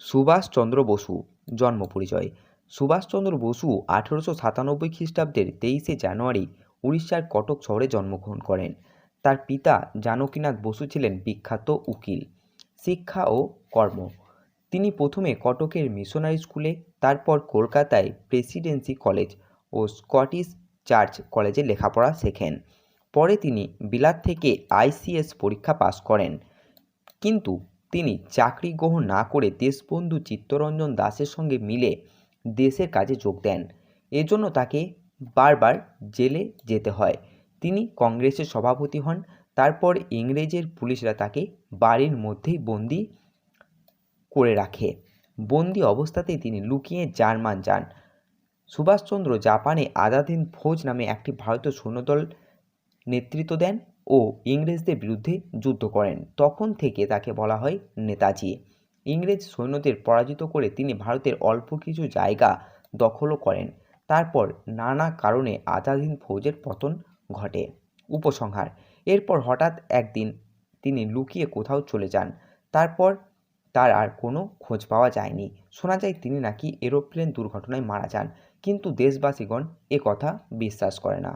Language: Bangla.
সুভাষচন্দ্র বসু, জন্ম পরিচয়। সুভাষচন্দ্র বসু আঠেরোশো সাতানব্বই খ্রিস্টাব্দের তেইশে জানুয়ারি উড়িষ্যার কটক শহরে জন্মগ্রহণ করেন। তার পিতা জানকীনাথ বসু ছিলেন বিখ্যাত উকিল, শিক্ষা ও কর্ম। তিনি প্রথমে কটকের মিশনারি স্কুলে, তারপর কলকাতায় প্রেসিডেন্সি কলেজ ও স্কটিশ চার্চ কলেজে লেখাপড়া শেখেন। পরে তিনি বিলাত থেকে আইসিএস পরীক্ষা পাশ করেন। কিন্তু তিনি চাকরি গ্রহণ না করে দেশবন্ধু চিত্তরঞ্জন দাসের সঙ্গে মিলে দেশের কাজে যোগ দেন। এজন্য তাকে বারবার জেলে যেতে হয়। তিনি কংগ্রেসের সভাপতি হন, তারপর ইংরেজের পুলিশরা তাকে বাড়ির মধ্যেই বন্দি করে রাখে। বন্দি অবস্থাতেই তিনি লুকিয়ে জার্মান যান। সুভাষচন্দ্র জাপানে আজাদিন ফৌজ নামে একটি ভারতীয় সৈন্যদল নেতৃত্ব দেন। ও ইংরেজদের বিরুদ্ধে যুদ্ধ করেন। তখন থেকে তাকে বলা হয় নেতাজি। ইংরেজ সৈন্যদের পরাজিত করে তিনি ভারতের অল্প কিছু জায়গা দখলও করেন। তারপর নানা কারণে আজাদিন ফৌজের পতন ঘটে। উপসংহার, এরপর হঠাৎ একদিন তিনি লুকিয়ে কোথাও চলে যান। তারপর তার আর কোনো খোঁজ পাওয়া যায়নি। শোনা যায় তিনি নাকি এরোপ্লেন দুর্ঘটনায় মারা যান, কিন্তু দেশবাসীগণ কথা বিশ্বাস করে না।